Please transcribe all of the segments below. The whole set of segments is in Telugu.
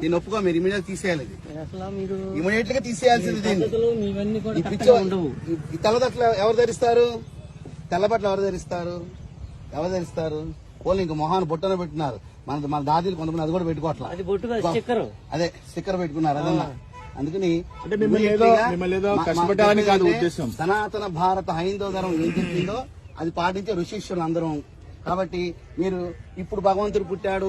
దీన్ని ఒప్పుకో మీరు ఇమీడియట్ తీసేయాలి ఇది. అసలు మీరు ఇమీడియట్గా తీసేయాల్సింది దీన్ని. తెల్లబట్టలు ఎవరు ధరిస్తారు? తెల్లబట్టలు ఎవరు ధరిస్తారు? ఎవరు ధరిస్తారు? ఓన్లీ ఇంక మొహాన్ని బొట్టన పెట్టినారు. మన మన దాదీలు కొంతమంది అది కూడా పెట్టుకోవట్లా. అది బొట్టుగా స్టిక్కర్. అదే స్టిక్కర్ పెట్టుకున్నారు అదన్నా. అందుకని. సనాతన భారత హైందవ ధర్మం ఏం చెప్పిందో అది పాటించే ఋషిష్యులు అందరం కాబట్టి మీరు ఇప్పుడు భగవంతుడు పుట్టాడు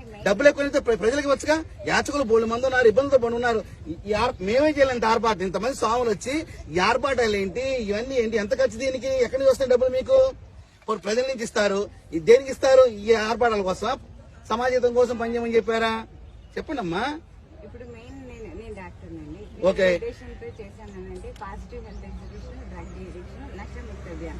డబ్బులు ఎక్కువైతే ప్ర- ప్రజలకు వచ్చుగా యాచకులు బోళ్ళు మంది ఉన్నారు ఇబ్బందులతో పడి ఉన్నారు. మేమే చేయలేంత ఆర్పాటు ఇంతమంది స్వాములు వచ్చి ఈ ఏంటి ఇవన్నీ ఏంటి ఎంత ఖర్చు దీనికి? ఎక్కడి నుంచి వస్తాయి డబ్బులు మీకు? ప్రజల నుంచి ఇస్తారు. ఇది దేనికి ఇస్తారు? ఈ ఆర్పాటాల కోసం. సమాజం కోసం పనిచేయమని చెప్పారా? చెప్పండి అమ్మా ఇప్పుడు మెయిన్ నేను నేను డాక్టర్ అండి. Okay. Positive health exhibition drug addiction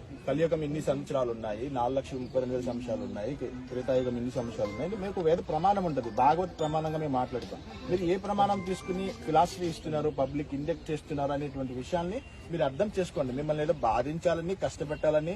కలియుగం ఇన్ని సంవత్సరాలు ఉన్నాయి నాలుగు లక్షల ముప్పై రెండు వేల సంవత్సరాలు ఉన్నాయి త్రేతాయుగం ఇన్ని సంవత్సరాలు ఉన్నాయి. మీకు వేద ప్రమాణం ఉంటుంది. భాగవత్ ప్రమాణంగా మేము మాట్లాడతాం. మీరు ఏ ప్రమాణం తీసుకుని ఫిలాసఫీ ఇస్తున్నారు పబ్లిక్ ఇండెక్ట్ చేస్తున్నారు అనేటువంటి విషయాన్ని మీరు అర్థం చేసుకోండి. మిమ్మల్ని ఏదో బాధించాలని కష్టపెట్టాలని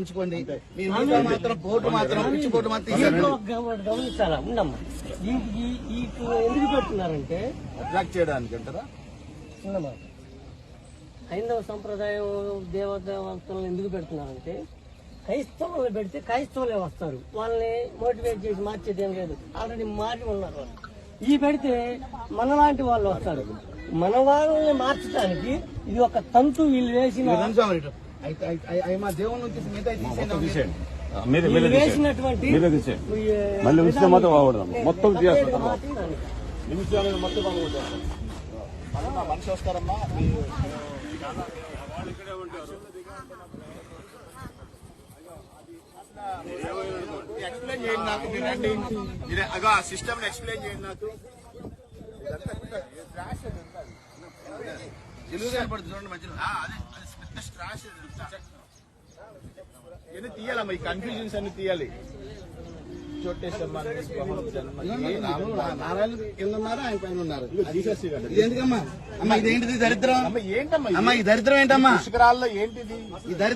ఉంచుకోండి. మీరు మాత్రం బోర్డు మాత్రం పిచ్చి బోర్డు మాత్రం గమనించాలా ఉండమ్మా. ఎందుకు పెడుతున్నారంటే అట్రాక్ట్ చేయడానికి అంటారా? హైందవ సంప్రదాయం దేవదేవతలను ఎందుకు పెడుతున్నారంటే క్రైస్తవులను పెడితే క్రైస్తవులే వస్తారు. వాళ్ళని మోటివేట్ చేసి మార్చేది ఏం లేదు. ఆల్రెడీ మారి ఉన్నారు వాళ్ళు. ఈ పెడితే మనలాంటి వాళ్ళు వస్తారు. మన వాళ్ళని మార్చడానికి ఇది ఒక తంతు వీళ్ళు వేసిన అవి మా దేవుని నుంచి మిగతా తీసేయండి. మీరే వీళ్ళు మీరే వేసినటువంటి మీరే తీసేయండి. ఈ, మళ్ళీ ఉంచితే మాత్రం బాగుపడదాం. మొత్తం నిమిషాలు మనిషి వస్తారమ్మా. మీ- ఎక్స్ప్లెయిన్ చేయండి నాకు మీరు రండి మీరే అగో ఆ సిస్టమ్ ఎక్స్ప్లెయిన్ చేయండి నాకు. తెలుగు కనపడుతుంది చూడండి మధ్యలో. ఆ, అదే. తీయాలమ్మా? ఈ కన్ఫ్యూజన్స్ అన్ని తీయాలి. నారాయణ కింద ఉన్నారు ఆయన పైన ఉన్నారు. ఎందుకమ్మా? అమ్మా ఇదేంటిది దరిద్రం? అమ్మ ఏంటమ్మా? అమ్మా ఈ దరిద్రం ఏంటమ్మా? పుష్కరాల్లో ఏంటిది? ఈ దరిద్రం